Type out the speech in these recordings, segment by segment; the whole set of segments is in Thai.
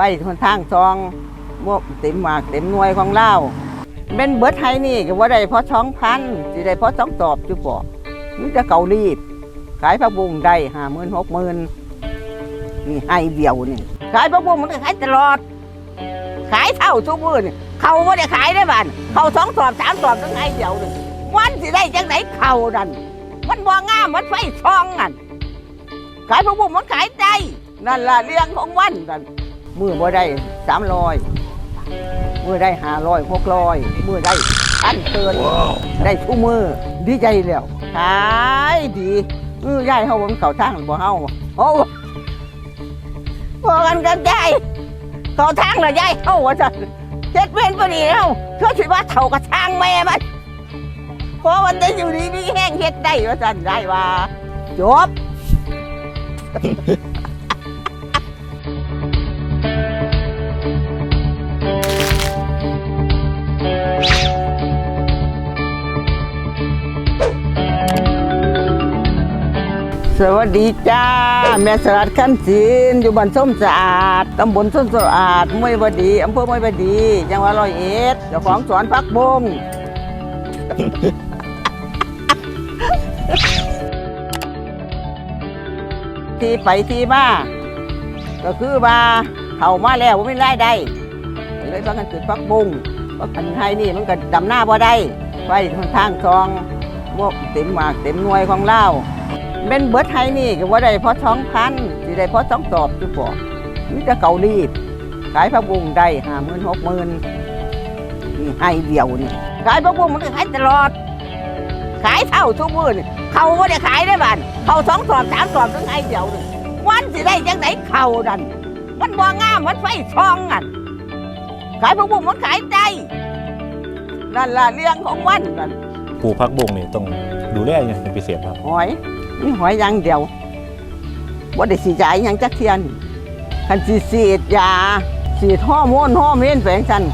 ไฟคนทางซองมวกเต็มหมากเต็มหน่วยของเราเป็นเบิดไทยนี่ก็ว่าได้เพราะช่องพันสิได้เพราะช่องตอบจุบ่นี่จะเกาลีดขายผักบุ้งได้ห้าหมื่นหกหมื่นนี่ให้เดียวนี่ ขายผักบุ้งมันก็ขายตลอด ขายเท่าทุกมื้อนี่เขาไม่ได้ขายได้บ้านเขาสองสอบสามสอบตั้งไงเดียวนี่วันสิได้จังไหนเขาดันมันบ่งามมันไฟช่องนั่นขายผักบุ้งมันขายได้นั่นล่ะเรื่องของวันนั่น มือบ่ได้สามร้อยมือได้ห้าร้อยหกร้อยมือได้พันเกินได้ทุกมือดีใจแล้วขายดีเออยายเฮาบ่มันเข้าทางบ่เฮาโอ้พอกันกันยายเข้าทางแล้วยายเฮาว่าซั่นเฮ็ดเว้นบ่ดีแล้วเธอสิว่าเท่ากับทางแม่มันเพราะมันได้อยู่ดีมีแห้งเฮ็ดได้ว่าสันได้ว่าจบ สวัสดีจ้า แม่สลัดขั้นศีลอยู่บ้านส้มสะอาดตำบลส้มสะอาดมวยบดีอำเภอมวยบดีจังหวัดร้อยเอ็ดเจ้าของสวนพักบงที่ไปที่มาก็คือว่าเขามาแล้วไม่ได้ได้เลยพักกันจุดพักบุ้งพักกันไทยนี่มันก็ดำหน้าบ่ได้ไปทางซองมวกเต็มหมากเต็มหน่วยของเรา เป็นเบิดไทยนี่ก็ว่าได้เพราะช่องพันสิได้เพราะช่องตอบจุบ่นี่จะเกาลีดขายพักบุ้งได้ห้าหมื่นหกหมื่นนี่ให้เดียวนี่ขายพักบุ้งมันก็ขายตลอด ขายเท่าทุกมื้อนี่เขาไม่ได้ขายได้บ้านเขาสองสอบสามสอบตั้งไงเดียวนี่วันสิได้จังไหนเขาดัน มันบ่งามมันไฟช่องอะขายพวกบุ้งมันขายได้นั่นล่ะเรื่องของวันนั่นปลูกพักบุ้งนี่ต้องดูแลอย่างเป็นพิเศษครับหอย นี่หอยอย่างเดียวว่าได้สีจ่ายยังจักเทียนคันสีสีดยาสีดฮอร์โมนฮอร์เมนแฝงชัน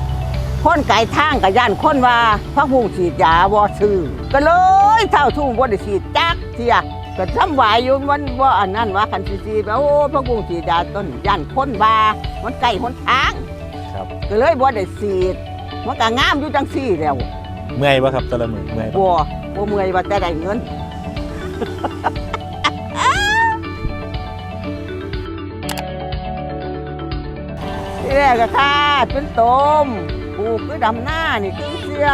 คนไก่ทางกับย่านคนว่าพระพุงฉีดยาบ่ซื้อก็เลยเท่าทุ่งบ่ได้ฉีดจักเทียก็ทำไหวายอยู่มันว่าอันนั้นว่าคันสีสีดว่าโอ้พระพุงฉีดยาต้นย่านคนบามันไก่คนทางครับก็เลยบ่ได้ฉีดมันก็งามอยู่จังซี่แล้วเมื่อยปะครับแต่ละมือเมื่อยปะบ่บ่เมื่อยว่าจะได้เงิน ที่แรกก็คาดเป็นตมปลูกคือดำหน้านี่คือเสีย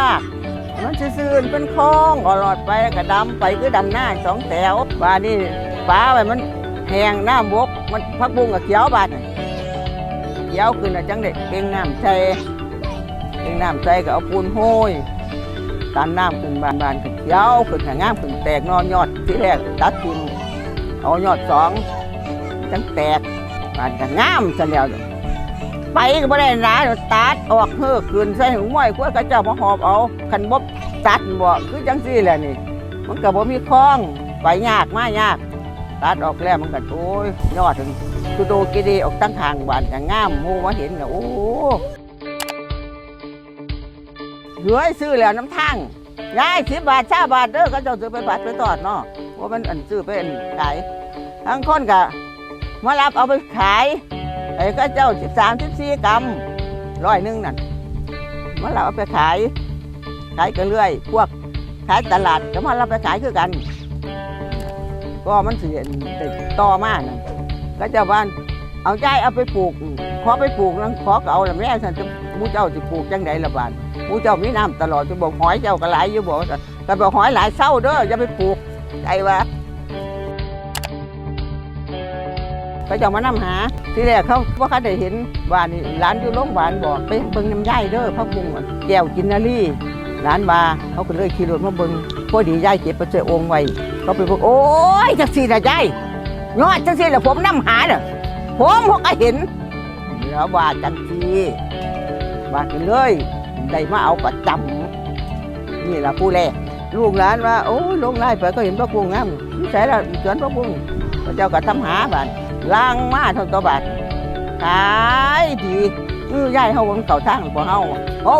มันซื่นๆเป็นคลองก็หลอดไปก็ดำไปคือดำหน้าสองแถวบ้านนี่ฟ้าไว้มันแหงน้ำบกมันพักบุ้งกับเขียวบานเขียวขึ้นแล้วจังเด็กเก่งน้ำใส่เก่งน้ำใส่ก็เอาปูนโห้ย ตันน้ำขึ้นบานบานก็เขียวขึ้นหางามขึ้นแตกนอนยอดที่แรกตัดทิมเอายอดสองจังแตกบานก็งามซะแล้วเด้อไปก็บ่ได้นะเดี๋ยวตัดออกเฮือกคืนใส่หูม้อยกล้วกระเจ้ามาหอบเอาคันบ่ตัดบ่คือจังซี่แหละนี่ มันก็บ่มีคล้องไปยากมายากตัดออกแล้วมันก็โอ้ยยอดถึงคือโตกิดีออกตั้งทางบานก็งามมูมาเห็นก็โอ้ เหลือซื้อแล้วน้ำทางยายสิบบาทชาบาทเด้อเขาเจ้าซื้อไปบาทไปตอดเนาะว่ามันอันซื้อไปอันขายทั้งคนก็มารับเอาไปขายไอ้ก็เจ้าสิบสามสิบสี่กรัมร้อยหนึ่งนั่นมาเราเอาไปขายขายกันเรื่อย พวกขายตลาดก็มาเราไปขายคือกัน ก็มันเสียต่อมากนั่นก็เจ้าบ้านเอาใจเอาไปปลูก ขอไปปลูกนั้นขอก็เอาละแม่สันจะมูเจ้าจะปลูกจังไดละบานมูเจ้ามีน้ำตลอดจะบอกหอยเจ้าก็หลายอยู่บอกก็บอกหอยหลายเศร้าเด้ออย่าไปปลูกใจว่าเขาจะมานํหาทีแรกเขาว่าเขาได้เห็นบ้านี่ร้านอยู่โรงพยาบาลบอกไปเบิ่งน้ำย่ายเด้อพักบุ้งแก้วกินนารีร้านบาเขาก็เลยขี่รถมาเบิ่งพอดีย่ายเก็บไปเจอองไว้เขาไปบอกโอ้ยจังสี่นะย่ายยอดจังสี่แหละผมนํหาเด้อผมพวกก็เห็น แล้วว่าจังสี่ากันเลยได้มาเอาประจำนี่ละผู้แรกลูกหลานว่าโอ้ยลงไล่ไปก็เห็นพระบุ้งงามนี่ใส่ละสวนพระบุ้งพระเจ้าก็ทำหาบาดล่างมาเท่าตัวบาทขายดีอือยายเฮามันเก่าทางหรือบ่เฮาโอ้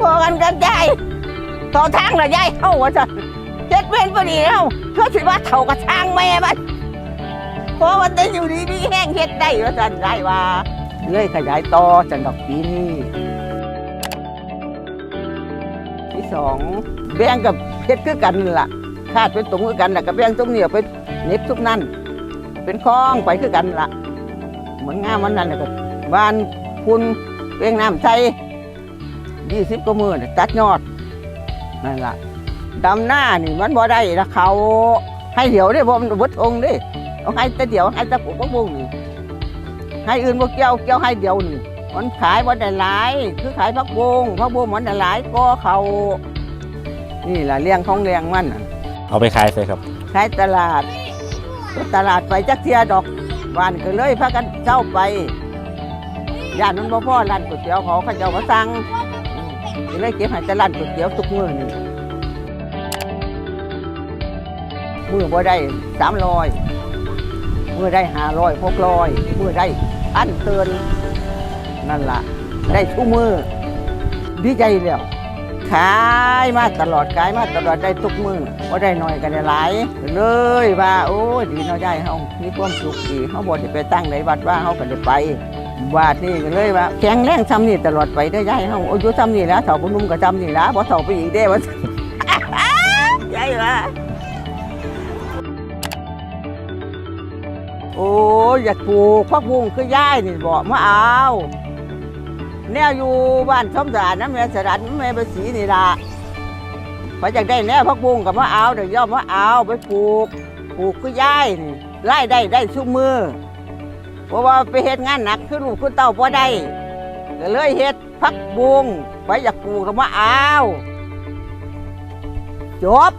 พอกันกันยายเก่าทางเหรอยายเฮาว่าจะเฮ็ดเป็นบ่ดีเฮาเพื่อสิว่าเท่ากับทางแม่มัน พราะว่าได้อยู่ดีมีแห้งเฮ็ดได้ว่าจันได้ว่าเลยขยายต่อจันดอกปีนี้ที่สองแบ่งกับเฮ็ดคือกันล่ะคาดเป็นตรงคือกันแล้วก็แบ่งตรงเหนี้เอาไปเน็บทุกนั่นเป็นคล้องไปคือกันล่ะเหมือนงามวันนั้นแล้วก็บ้านคุณเร่งน้ำใจยี่สิบกว่ามือตัดยอดนั่นล่ะดำหน้านี่มันบ่ได้ละเขาให้เดี๋ยวได้บ่มันเบดองค์ดิ เอาให้แต่เดี๋ยวให้แต่ปลูกมะม่วงนี่ให้อื่นบ่เกี่ยวเกี่ยวให้เดียวนี่มันขายบ่ได้หลายคือขายผักบงผักบงมันได้หลายก็เขานี่ล่ะเลี้ยงของเลี้ยงมันน่ะเอาไปขายใส่ครับขายตลาดก็ตลาดไปจักเทียดอกบ้านก็เลยพากันเจ้าไปย่านนั้นบ่พ่อร้านก๋วยเตี๋ยวเขาเขาเจ้ามาสั่งอืมก็เลยเก็บให้แต่ร้านก๋วยเตี๋ยวทุกมื้อนี่มื้อบ่ได้สามร้อย มื้อได้หาร้อยหกร้อยมื้อได้พันเตือนนั่นล่ะ ได้ทุกมือดีใจแล้วขายมาตลอดขายมาตลอดได้ทุกมือบ่าได้น้อยกันได้หลายเลยว่าโอ้ดีเนาะยายเฮามีความสุขดีเฮาบ่ได้ไปตั้งในวัดว่าเฮาก็ได้ไปวาดนี่ก็เลยว่าแข็งแรงซ้ำนี่ตลอดไปได้อยายเฮาอายุซ้ำนี่แล้วเฒ่าบ่หนุ่มก็ซ้ำนี่ละบ่เฒ่าไปอีกเด้ว่ายายว่า โอ้ยอยากปลูกพักบุ้งคือยายนี่บอกมาเอาแนวอยู่บ้านช่อมสะอาดน้ำแม่สะอาดน้ำแม่ภาษีนี่ละพออยากได้แนวพักบุ้งก็มาเอาเดี๋ยวย่อมมาเอาไปปลูกปลูกคือยายนี่ไล่ได้ได้ชุกมือเพราะว่าไปเฮ็ดงานหนักคือลูกคือเต้าบ่ได้ก็เลยเฮ็ดพักบุ้งไปอยากปลูกก็มาเอาจบ